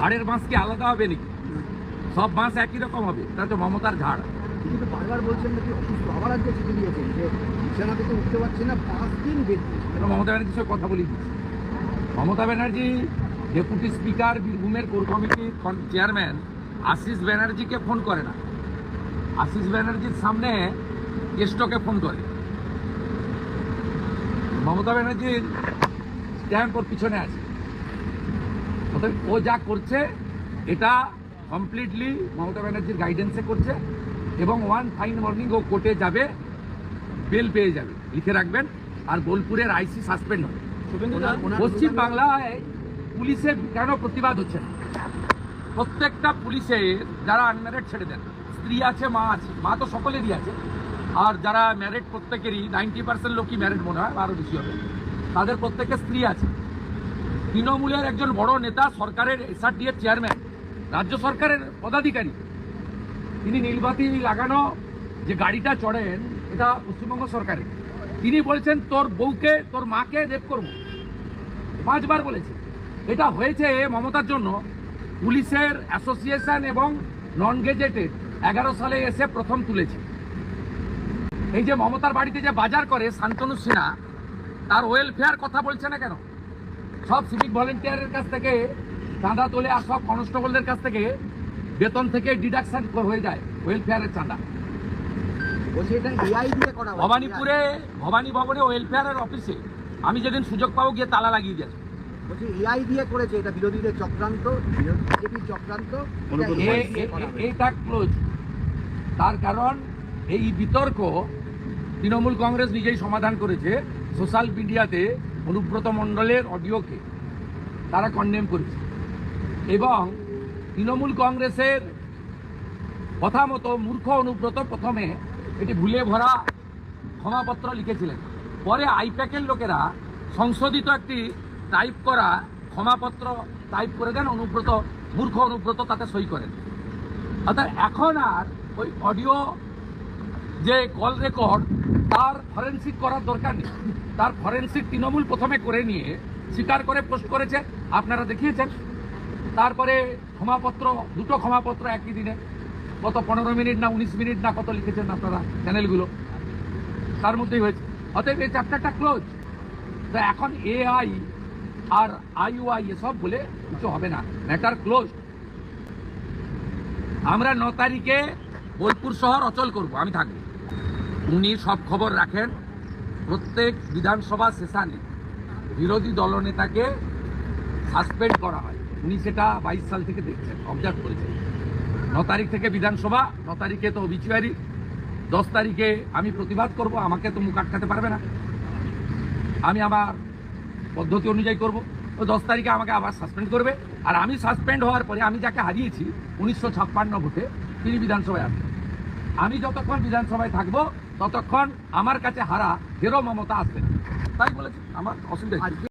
ঝাড়ের বাঁশ কি আলাদা হবে নাকি? সব বাঁশ একই রকম হবে এটা তো মমতার ঝাড়। তিনি তো বারবার বলছেন নাকি অসুস্থ আবার আজকে চিঠি দিয়েছেন যে বিছানা থেকে উঠতে পারছে না পাঁচ দিন বেড মমতা ব্যানার্জির সঙ্গে কথা বলি। মমতা ব্যানার্জি ডেপুটি স্পিকার বীরভূমের কোর কমিটির চেয়ারম্যান আশিস ব্যানার্জিকে ফোন করে না। আশিস ব্যানার্জির সামনে কেষ্টকে ফোন করে। মমতা ব্যানার্জির স্ট্যাম্প ওর পিছনে আছে। অতএব ও যা করছে এটা কমপ্লিটলি মমতা ব্যানার্জির গাইডেন্সে করছে এবং ওয়ান ফাইন মর্নিং ও কোর্টে যাবে বেল পেয়ে যাবে। লিখে রাখবেন আর বোলপুরের আইসি সাসপেন্ড হবে। পশ্চিম বাংলায় পুলিশের কেন প্রতিবাদ হচ্ছে না? প্রত্যেকটা পুলিশে যারা আনম্যারেড ছেড়ে দেন স্ত্রী আছে মা আছে মা তো সকলেরই আছে আর যারা ম্যারেড প্রত্যেকেরই নাইনটি পার্সেন্ট লোকই ম্যারেড মনে হয় আরও বেশি হবে। তাদের প্রত্যেকের স্ত্রী আছে। তৃণমূলের একজন বড় নেতা সরকারের এসআরডি এর চেয়ারম্যান রাজ্য সরকারের পদাধিকারী। তিনি নীলবাতি লাগানো যে গাড়িটা চড়েন, এটা পশ্চিমবঙ্গ সরকারের। তিনি বলছেন, তোর বউকে, তোর মাকে রেপ করব। পাঁচবার বলেছে। এটা হয়েছে মমতার জন্য। পুলিশের অ্যাসোসিয়েশন এবং নন গেজেটেড এগারো সালে এসে প্রথম তুলেছে। এই যে মমতার বাড়িতে যে বাজার করে শান্তনু সিনহা, তার ওয়েলফেয়ার কথা বলছে না কেন? সব সিভিক ভলেন্টিয়ারের কাছ থেকে চাঁদা তোলে আর সব কনস্টেবলদের কাছ থেকে বেতন থেকে ডিডাকশন হয়ে যায় ওয়েলফেয়ারের চাঁদা। ভবানীপুরে ভবানী ভবনে ওয়েলফেয়ারের অফিসে আমি যেদিন সুযোগ পাবো গিয়ে তালা লাগিয়ে দিয়েছি বলছে এআই দিয়ে করেছে এটা বিরোধীদের চক্রান্ত বিজেপির চক্রান্ত। এটা ক্লোজ তার কারণ এই বিতর্ক তৃণমূল কংগ্রেস নিজেই সমাধান করেছে। সোশ্যাল মিডিয়াতে অনুব্রত মণ্ডলের অডিওকে তারা কন্ডেম করেছে। এবং তৃণমূল কংগ্রেসের কথা মতো মূর্খ অনুব্রত প্রথমে এটি ভুলে ভরা ক্ষমাপত্র লিখেছিলেন। পরে আইপ্যাকের লোকেরা সংশোধিত একটি টাইপ করা ক্ষমাপত্র টাইপ করে দেন, অনুব্রত, মূর্খ অনুব্রত তাতে সই করেন। অর্থাৎ এখন আর ওই অডিও যে কল রেকর্ড তার ফরেন্সিক করার দরকার নেই। তার ফরেন্সিক তৃণমূল প্রথমে করে নিয়ে স্বীকার করে পোস্ট করেছে। আপনারা দেখিয়েছেন। তারপরে ক্ষমাপত্র, দুটো ক্ষমাপত্র একই দিনে। কত পনেরো মিনিট না উনিশ মিনিট না কত লিখেছেন আপনারা চ্যানেলগুলো? তার মধ্যেই হয়েছে। অতএব এই চ্যাপ্টারটা ক্লোজ তো এখন এআই আর আইওআই এসব বলে কিছু হবে না। ম্যাটার ক্লোজ আমরা ন তারিখে বোলপুর শহর অচল করব। আমি থাকব। উনি সব খবর রাখেন প্রত্যেক বিধানসভা সেশনে। বিরোধী দলনেতাকে সাসপেন্ড করা হয়। উনি সেটা বাইশ সাল থেকে দেখছেন অবজার্ভ করেছেন। ন তারিখ থেকে বিধানসভা, ন তারিখে তো বিচুয়ারি দশ তারিখে আমি প্রতিবাদ করব, আমাকে তো মুখ আটকাতে পারবে না। আমি আমার পদ্ধতি অনুযায়ী করব। ও দশ তারিখে আমাকে আবার সাসপেন্ড করবে। আর আমি সাসপেন্ড হওয়ার পরে আমি যাকে হারিয়েছি, উনিশশো ছাপ্পান্ন ভোটে তিনি বিধানসভায় আসবেন। আমি যতক্ষণ বিধানসভায় থাকব, ততক্ষণ আমার কাছে হারা হেরো মমতা আসবে। তাই বলেছি, আমার অসুবিধা